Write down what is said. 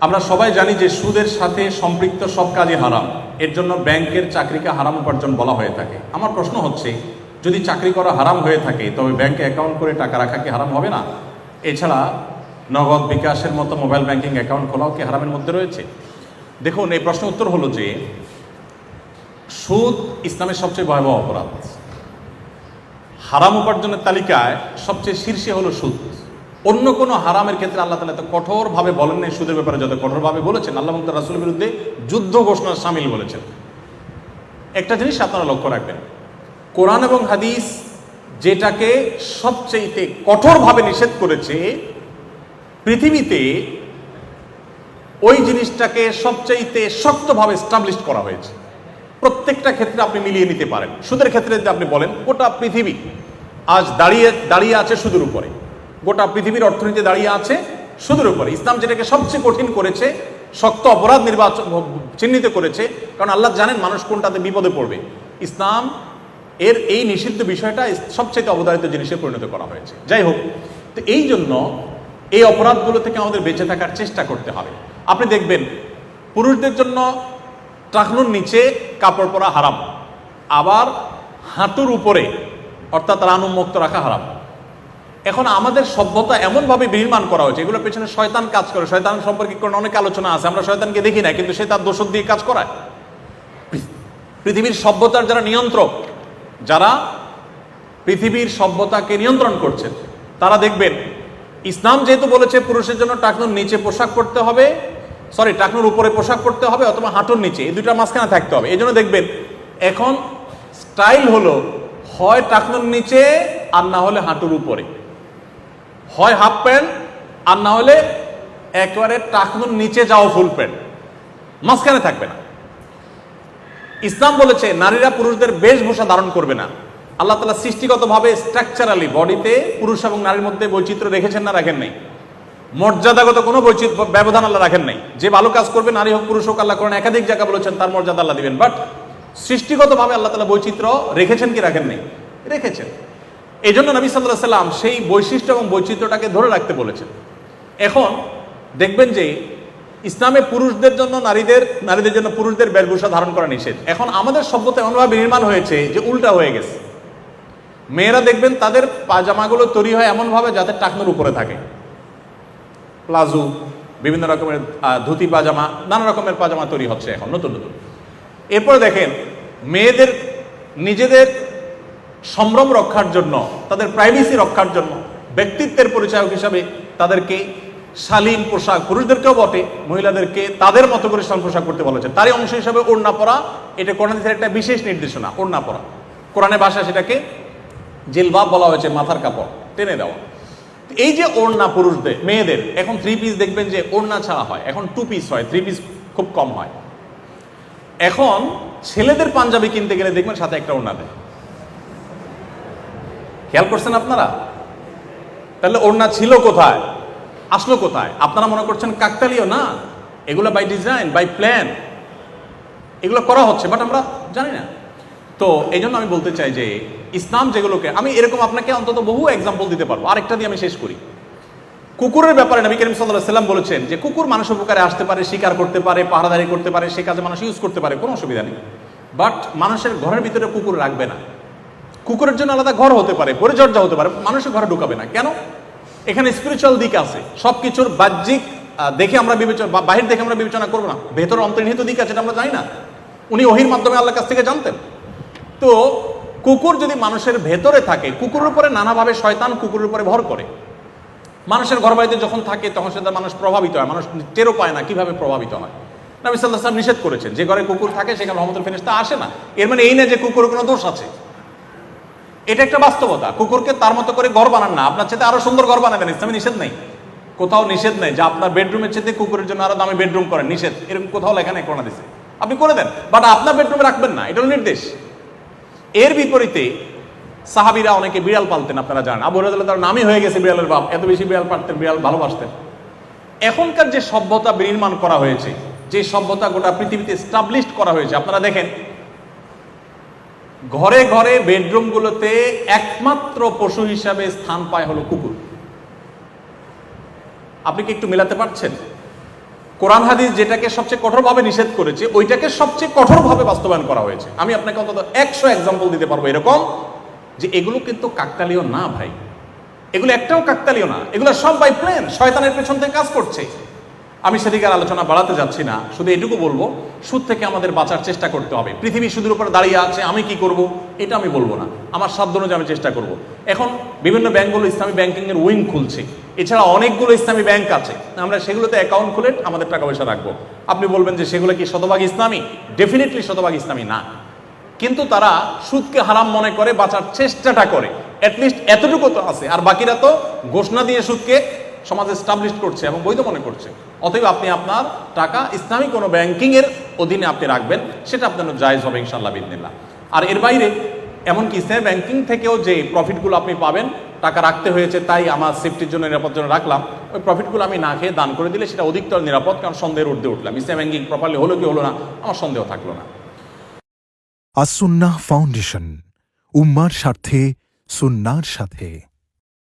আমরা সবাই জানি যে সুদের সাথে সম্পৃক্ত সব কাজই হারাম। এর জন্য ব্যাংকের চাকরিকে হারাম উপার্জন বলা হয়ে থাকে। আমার প্রশ্ন হচ্ছে, যদি চাকরি করা হারাম হয়ে থাকে, তবে ব্যাংকে অ্যাকাউন্ট করে টাকা রাখা কি হারাম হবে না? এছাড়া, নগদ বিকাশের মতো মোবাইল ব্যাংকিং অ্যাকাউন্ট খোলাও কি হারামের মধ্যে রয়েছে? দেখুন, এই প্রশ্ন উত্তর হলো যে, সুদ ইসলামের সবচেয়ে ভয়াবহ অপরাধ। হারাম উপার্জনের তালিকায় সবচেয়ে শীর্ষে হলো সুদ। অন্য কোনো হারামের ক্ষেত্রে আল্লাহ তালা এত কঠোরভাবে বলেন নাই, সুদের ব্যাপারে যত কঠোরভাবে বলেছেন, আল্লাহ মুক্ত রাসুলের বিরুদ্ধে যুদ্ধ ঘোষণা সামিল বলেছেন। একটা জিনিস আপনারা লক্ষ্য রাখবেন, কোরআন এবং হাদিস যেটাকে সবচেয়েতে কঠোরভাবে নিষেধ করেছে, পৃথিবীতে ওই জিনিসটাকে সবচাইতে শক্তভাবে স্টাবলিশ করা হয়েছে। প্রত্যেকটা ক্ষেত্রে আপনি মিলিয়ে নিতে পারেন। সুদের ক্ষেত্রে যদি আপনি বলেন, গোটা পৃথিবী আজ দাঁড়িয়ে দাঁড়িয়ে আছে সুদের উপরে। গোটা পৃথিবীর অর্থনীতি দাঁড়িয়ে আছে সুদের উপরে। ইসলাম যেটাকে সবচেয়ে কঠিন করেছে, শক্ত অপরাধ নির্বাচন চিহ্নিত করেছে, কারণ আল্লাহ জানেন মানুষ কোনটাতে বিপদে পড়বে। ইসলাম এর এই নিষিদ্ধ বিষয়টা সবচেয়ে অবধারিত জিনিসে পরিণত করা হয়েছে। যাই হোক, তো এই জন্য এই অপরাধগুলো থেকে আমাদের বেঁচে থাকার চেষ্টা করতে হবে। আপনি দেখবেন, পুরুষদের জন্য টাকনুর নিচে কাপড় পরা হারাম, আবার হাঁটুর উপরে, অর্থাৎ রান উন্মুক্ত রাখা হারাম। এখন আমাদের সভ্যতা এমনভাবে বিনির্মাণ করা হয়েছে, এগুলোর পেছনে শয়তান কাজ করে, শয়তান সম্পর্কে কোনো অনেক আলোচনা আছে, আমরা শয়তানকে দেখি না, কিন্তু সে তার দোষক দিয়ে কাজ করায়। পৃথিবীর সভ্যতার যারা নিয়ন্ত্রক, যারা পৃথিবীর সভ্যতাকে নিয়ন্ত্রণ করছেন, তারা দেখবেন, ইসলাম যেহেতু বলেছে পুরুষের জন্য টাকনুর নিচে পোশাক পরতে হবে সরি টাকনুর উপরে পোশাক পরতে হবে অথবা হাঁটুর নিচে, এই দুইটা মাঝখানে থাকতে হবে। এই জন্য দেখবেন, এখন স্টাইল হলো হয় টাকনুর নিচে আর না হলে হাঁটুর উপরে। হয় হাফ প্যান্ট আর না হলে একেবারে টাকনুর নিচে যাও ফুল প্যান্ট মাঝখানে থাকবে না। ইসলাম বলেছে, নারীরা পুরুষদের বেশভূষা ধারণ করবে না। আল্লাহ তালা সৃষ্টিগতভাবে স্ট্রাকচারালি বডিতে পুরুষ এবং নারীর মধ্যে বৈচিত্র্য রেখেছেন না, রাখেন নাই। মর্যাদাগত কোনো বৈচিত্র্য, ব্যবধান আল্লাহ রাখেন নাই। যে ভালো কাজ করবে, নারী হোক, পুরুষ হোক, আল্লাহ করেন, একাধিক জায়গা বলেছেন, তার মর্যাদা আল্লাহ দিবেন। বাট সৃষ্টিগতভাবে আল্লাহ তালা বৈচিত্র্য রেখেছেন কি, রাখেন নাই? রেখেছেন। এই জন্য নবী সাল্লাহ সাল্লাম সেই বৈশিষ্ট্য এবং বৈচিত্র্যটাকে ধরে রাখতে বলেছেন। এখন দেখবেন যে ইসলামে পুরুষদের জন্য নারীদের নারীদের জন্য পুরুষদের বেশভূষা ধারণ করা নিষেধ। এখন আমাদের সভ্যতা এমনভাবে নির্মাণ হয়েছে যে উল্টা হয়ে গেছে। মেয়েরা দেখবেন তাদের পাজামাগুলো তৈরি হয় এমনভাবে যাতে টাকনোর উপরে থাকে। প্লাজো, বিভিন্ন রকমের ধুতি পাজামা নানা রকমের পাজামা তৈরি হচ্ছে এখন, নতুন নতুন। এরপরে দেখেন, মেয়েদের, নিজেদের সম্ভ্রম রক্ষার জন্য, তাদের প্রাইভেসি রক্ষার জন্য, ব্যক্তিত্বের পরিচায়ক হিসাবে তাদেরকে শালীন পোশাক, পুরুষদেরকেও বটে, মহিলাদেরকে তাদের মতো করে শালীন পোশাক করতে বলেছে তারই অংশ হিসাবে ওড়না পরা, এটা কোরআনের একটা বিশেষ নির্দেশনা, ওড়না পরা। কোরআনের ভাষা সেটাকে জিলবাব বলা হয়েছে, মাথার কাপড়, টেনে দেওয়া। এই যে ওড়না পুরুষদের, মেয়েদের, এখন থ্রি পিস দেখবেন যে ওড়না ছাড়া হয়, এখন টু পিস হয় থ্রি পিস খুব কম হয়। এখন ছেলেদের পাঞ্জাবি কিনতে গেলে দেখবেন সাথে একটা ওড়না দেয়। খেয়াল করছেন আপনারা? তাহলে ওড়না ছিল কোথায়? আসলো কোথায়? আপনারা মনে করছেন কাকতালীয় না? এগুলো বাই ডিজাইন বাই প্ল্যান এগুলো করা হচ্ছে বাট আমরা জানি না। তো এই জন্য আমি বলতে চাই যে, ইসলাম যেগুলোকে, আমি এরকম আপনাকে অন্তত বহু এক্সাম্পল দিতে পারব। আরেকটা দিয়ে আমি শেষ করি। কুকুরের ব্যাপারে নবী করিম সাল্লাহ সাল্লাম বলেছেন যে, কুকুর মানুষ উপকারে আসতে পারে, শিকার করতে পারে, পাহারাদারি করতে পারে, সে কাজে মানুষ ইউজ করতে পারে, কোনো অসুবিধা নেই। বাট মানুষের ঘরের ভিতরে কুকুর রাখবে না। কুকুরের জন্য আলাদা ঘর হতে পারে, পরিচর্যা হতে পারে, মানুষের ঘরে ঢুকাবে না। কেন? এখানে স্পিরিচুয়াল দিক আছে। সব কিছুর বাহ্যিক দেখে আমরা বিবেচনা, বা বাহির দেখে আমরা বিবেচনা করব না। ভেতর অন্তর্নিহিত দিক আছে আমরা জানি না। উনি ওহির মাধ্যমে আল্লাহর কাছ থেকে জানতেন। তো কুকুর যদি মানুষের ভেতরে থাকে, কুকুরের উপরে নানাভাবে শয়তান কুকুরের উপরে ভর করে। মানুষের ঘর বাড়িতে যখন থাকে, তখন সেটা মানুষ প্রভাবিত হয়। মানুষ টেরও পায় না কীভাবে প্রভাবিত হয়। নবী সাল্লাহ সাল্লাম নিষেধ করেছেন, যে ঘরে কুকুর থাকে, সেখানে রহমতুল ফেরেশতা আসে না। এর মানে এই না যে কুকুরের কোনো দোষ আছে। এটা একটা বাস্তবতা। কুকুরকে তার মতো করে ঘর বানান না। আপনার চেয়ে আরও সুন্দর ঘর বানাবেন, ইসলামে নিষেধ নেই। কোথাও নিষেধ নেই যে আপনার বেডরুমের চেয়ে কুকুরের জন্য আরও দামি বেডরুম করেন, নিষেধ। এরকম কোথাও লেখা নেই কোরআন দিছে। আপনি করে দেন বাট আপনার বেডরুমে রাখবেন না, এটা নির্দেশ। এর বিপরীতে সাহাবিরা অনেকে বিড়াল পালতেন, আপনারা জানেন। আবু রাজাল্লাহ তার নামই হয়ে গেছে বিড়ালের বাপ। এত বেশি বিড়াল পালতেন, বিড়াল ভালোবাসতেন। এখনকার যে সভ্যতা বিনির্মাণ করা হয়েছে, যে সভ্যতা গোটা পৃথিবীতে স্টাবলিশড করা হয়েছে, আপনারা দেখেন ঘরে ঘরে বেডরুমগুলোতে একমাত্র পশু হিসাবে স্থান পায় হলো কুকুর। আপনি কি একটু মেলাতে পারছেন? কোরআন হাদিস যেটাকে সবচেয়ে কঠোরভাবে নিষেধ করেছে, ওইটাকে সবচেয়ে কঠোরভাবে বাস্তবায়ন করা হয়েছে। আমি আপনাকে অন্তত একশো এক্সাম্পল দিতে পারব এরকম যে এগুলো কিন্তু কাকতালীয় না ভাই। এগুলো একটাও কাকতালীয় না। এগুলো সব বাই প্ল্যান শয়তানের পেছন থেকে কাজ করছে। আমি সেদিকে আর আলোচনা বাড়াতে যাচ্ছি না, শুধু এটুকু বলব, সুদ থেকে আমাদের বাঁচার চেষ্টা করতে হবে। পৃথিবী সুদের উপর দাঁড়িয়ে আছে, আমি কি করব? এটা আমি বলব না। আমার সাধ্য অনুযায়ী আমি চেষ্টা করব। এখন বিভিন্ন ব্যাঙ্কগুলো ইসলামী ব্যাংকিংয়ের উইং খুলছে। এছাড়া অনেকগুলো ইসলামী ব্যাংক আছে। আমরা সেগুলোতে অ্যাকাউন্ট খুলে আমাদের টাকা পয়সা রাখব। আপনি বলবেন যে সেগুলো কি শতভাগ ইসলামী? ডেফিনেটলি শতভাগ ইসলামী না। কিন্তু তারা সুদকে হারাম মনে করে, বাঁচার চেষ্টাটা করে। অ্যাটলিস্ট এতটুকু তো আছে। আর বাকিরা তো ঘোষণা দিয়ে সুদকে সমাজে স্টাবলিশ করছে এবং বৈধ মনে করছে। অতএব আপনি আপনার টাকা ইসলামিক কোনো ব্যাংকিংয়ের অধীনে আপনি রাখবেন, সেটা আপনার জায়েজ হবে ইনশাল্লাহ বিদিনিল্লাহ আর এর বাইরে, এমনকি ইসলামী ব্যাংকিং থেকেও যে প্রফিটগুলো আপনি পাবেন, টাকা রাখতে হয়েছে তাই আমার সেফটির জন্য নিরাপদ জন্য রাখলাম। ওই প্রফিটগুলো আমি না খেয়ে দান করে দিলে সেটা অধিকতর নিরাপদ, কারণ সন্দেহের ঊর্ধ্বে উঠলাম। ইসলাম ব্যাংকিং প্রপারলি হলো কি হলো না, আমার সন্দেহ থাকল না। আসুন্নাহ ফাউন্ডেশন, উম্মার স্বার্থে, সুন্নার সাথে।